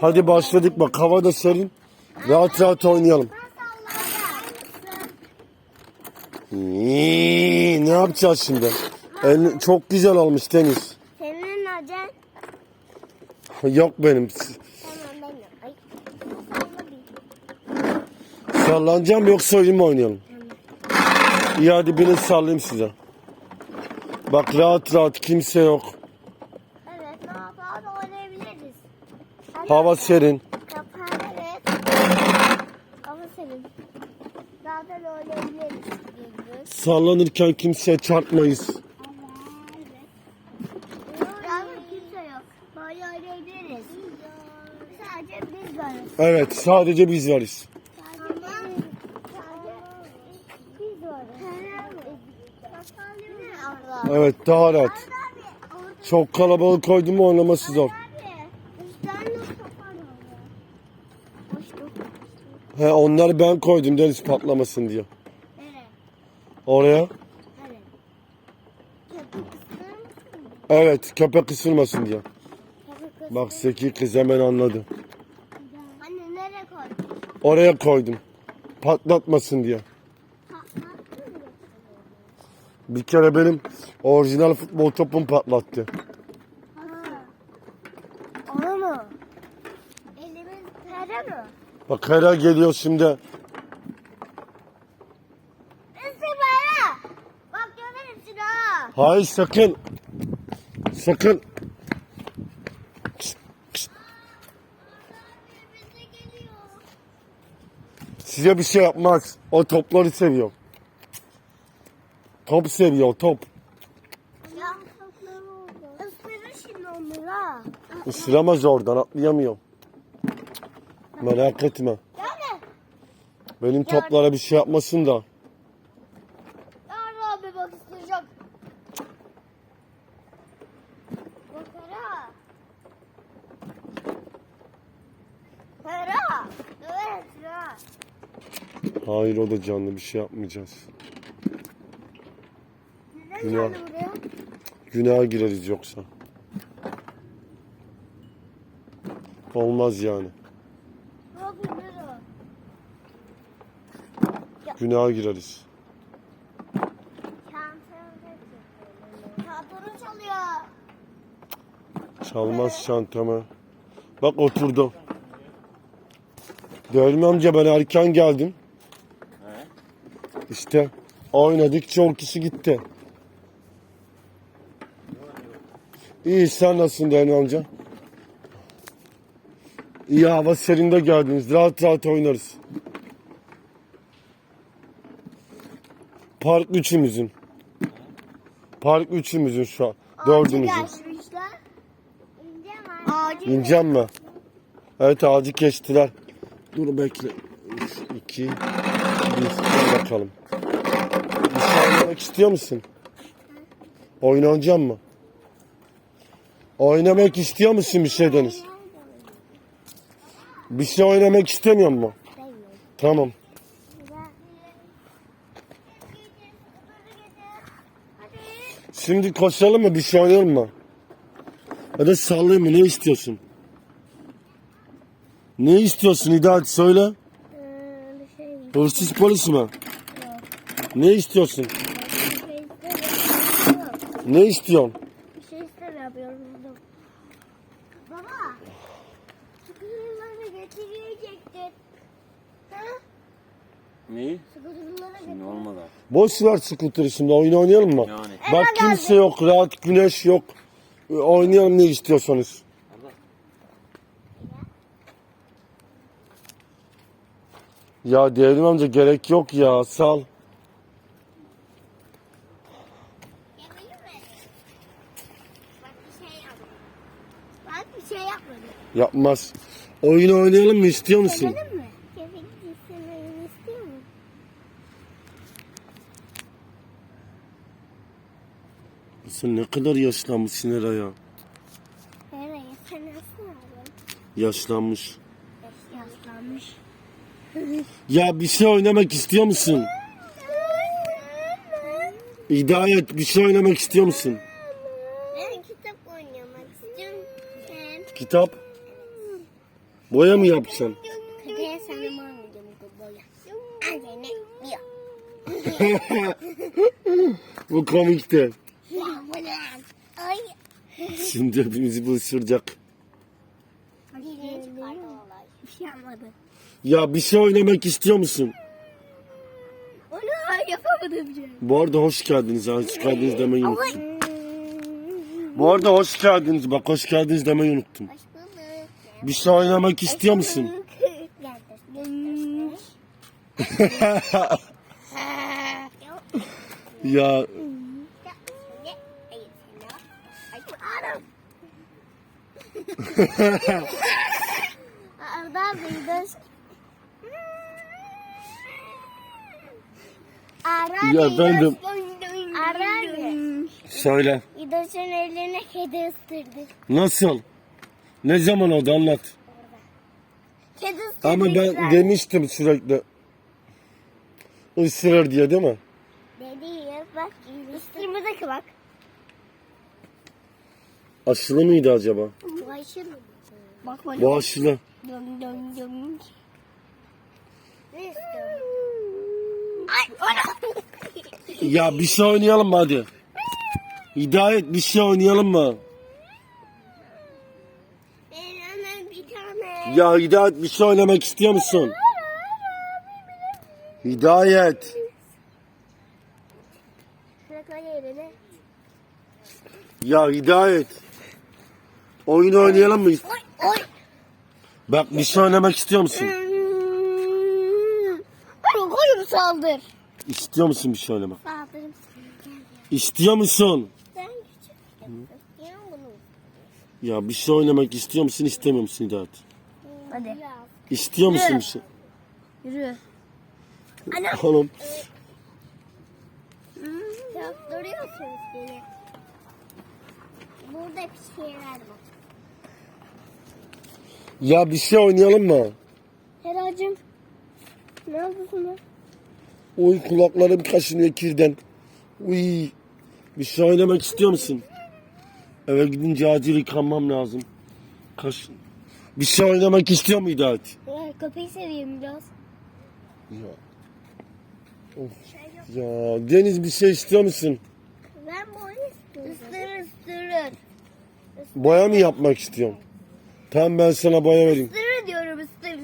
Hadi başladık bak hava da serin. Rahat rahat oynayalım. Ne yapacağız şimdi? El, çok güzel olmuş Deniz. Senin hocam. Yok benim. Tamam benim. Ay. Salla bir. Sallanacağım yoksa oyun mu oynayalım? İyi hadi binin sallayayım size. Bak rahat rahat kimse yok. Evet daha daha da oynayabiliriz. Hava serin. Evet. Hava da oynayabiliriz. Gündüz. Sallanırken kimseye çarpmayız. Oynayabiliriz. Sadece biz varız. Evet sadece biz varız. Evet daha rahat. Çok kalabalık koydum oynaması zor. He onları ben koydum deniz patlamasın diye. Oraya. Evet köpek ısırmasın diye. Bak Zeki kız hemen anladı. Anne nereye koydun? Oraya koydum. Patlatmasın diye. Bir kere benim orijinal futbol topum patlattı. Onu mu? Elimiz tere mi? Bak Hera geliyor şimdi. Bak gömerim seni ha. Hayır sakın. Sakın. Geliyor. Size bir şey yapmaz. O topları seviyor. Top seviyor top. Ya. Isırır şimdi onları ha. Isıramaz oradan atlayamıyor. Merak etme. Benim toplara bir şey yapmasın da. Yarın abi bak ısıracak. Bak Hera. Hera. Evet. Hayır o da canlı bir şey yapmayacağız. Neden Günah. geldi buraya? Günaha gireriz yoksa. Olmaz yani. Ne yapayım Hera? Günaha gireriz. Çantanı çalıyor. Çalmaz çantamı. Bak oturdu. Devrim amca ben erken geldim. İşte oynadıkça o kişi gitti. İyi sen nasılsın Devrim amca? İyi hava serinde geldiniz. Rahat rahat oynarız. Park üçümüzün. Park üçümüzün şu an. Dördümüzün. İneceğim mi? Evet ağacı geçtiler. Dur bekle. 3, 2, 1. Gel bakalım. Şey oynamak istiyor musun? Oynayacak mı? Oynamak istiyor musun bir şey Deniz? Bir şey oynamak istemiyor mu? Tamam. Şimdi koşalım mı? Bir şey oynayalım mı? Ya da sallayayım mı? Ne istiyorsun? Ne istiyorsun Hidayet söyle. Ee, bir şey Hırsız polis mi? Ne istiyorsun? Bir şey istemiyorum. Ne istiyorsun? Bir şey istemiyorum. Baba. Sıkıntıları getirecektin. Neyi? Şimdi olmadı. Boş ver scooter'ı şimdi oyun oynayalım mı? Yani. Bak kimse yok, rahat güneş yok. Ee, Oynayalım ne istiyorsanız. Ya Devrim amca gerek yok ya sal. Şey şey. Yapmaz. Oyun oynayalım mı istiyor musun? Yapalım mı? Kefik istemeni istiyor musun? Sen ne kadar yaşlanmışsın Hera ya. Nereye? Sen nasıl? Yaşlanmış. Yaşlanmış. Ya bir şey oynamak istiyor musun? Hidayet bir şey oynamak istiyor musun? Ben kitap oynamak istiyorum. Sen? Kitap. Boya mı yapacaksın? Köpeğe sana bu boya. Annene diyor. Bu komikti. Ne? Ay. Şimdi hepimizi bu ısıracak. Dilini çıkardı olay. Bir şey yapmadı. Ya bir şey oynamak istiyor musun? Onu yapamadım canım. Bu arada hoş geldiniz. ha, Hoş geldiniz demeyi unuttum. Bu arada hoş geldiniz. Bak hoş geldiniz demeyi unuttum. Hoş bulduk. Bir şey oynamak istiyor musun? ya Arda Bey'de Ara Ya efendim. Ara söyle. İdoş'un eline kedi ısırdı. Nasıl? Ne zaman oldu anlat. Kedi ısırdı. Ama ben demiştim sürekli. Isırır diye değil mi? Dedi ya bak ısırmadaki bak. Aşılı mıydı acaba? Bu aşı mı? Bak bana. Bu aşılı. Dön dön dön. Ne istiyorsun? Ay ana. Ya bir şey oynayalım mı hadi? Hidayet bir şey oynayalım mı? Ben hemen bir tane. Ya Hidayet bir şey oynamak istiyor musun? Hidayet. Yerine. Ya Hidayet. Oyun oynayalım mı? Oy oy. Bak bir şey oynamak istiyor musun? Koyun koyun saldır. İstiyor musun bir şey oynamak? Saldırım sana. İstiyor musun? Ya bir şey oynamak istiyor musun istemiyor musun Hidayet? Hadi. İstiyor musun bir şey? Yürü. Oğlum. Yaptırıyorsunuz beni. Burada bir şeyler var. Ya bir şey oynayalım mı? Heracığım. Ne yapıyorsun lan? Uy kulaklarım kaşınıyor kirden. Uy. Bir şey oynamak istiyor musun? Eve gidince acil yıkanmam lazım. Kaş... Bir şey oynamak istiyor mu Hidayet? Ya, köpeği seveyim biraz. Ya. Of. Ya Deniz bir şey istiyor musun? Ben boya istiyorum. Isırır ısırır. Boya mı yapmak istiyorum? Tamam ben sana boya vereyim. Isırır diyorum ısırır.